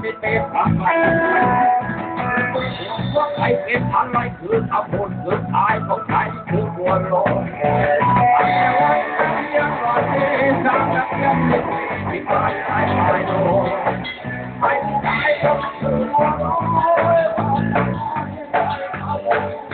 ไม่เป็นอะไรว่าใครเป็นอะไรคือขบนคือตายขอใครคือบัวลอยไอ้วันเดียวรอที่สังกัดยังไม่ตายตายตายโดนไม่ตาก็คือบัวลอย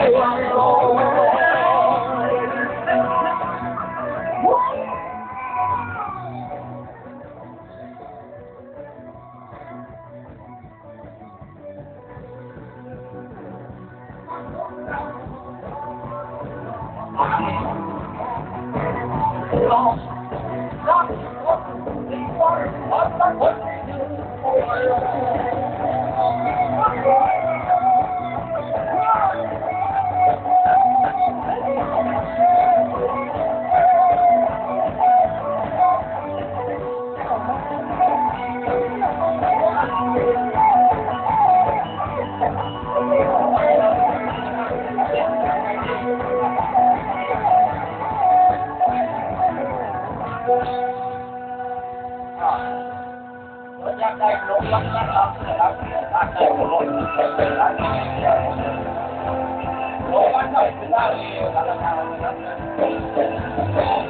Hey, I'm going. Thank you.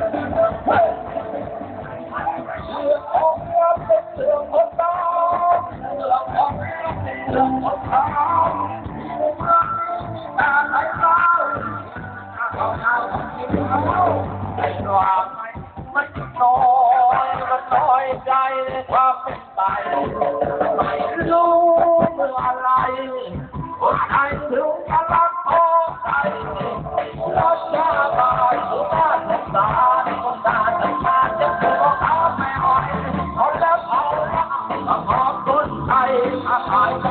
I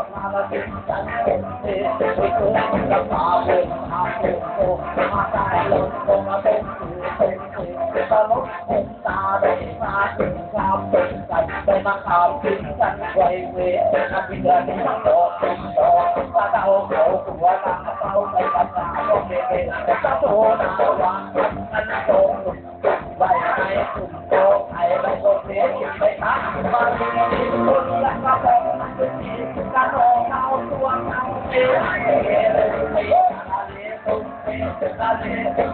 ปม Bye.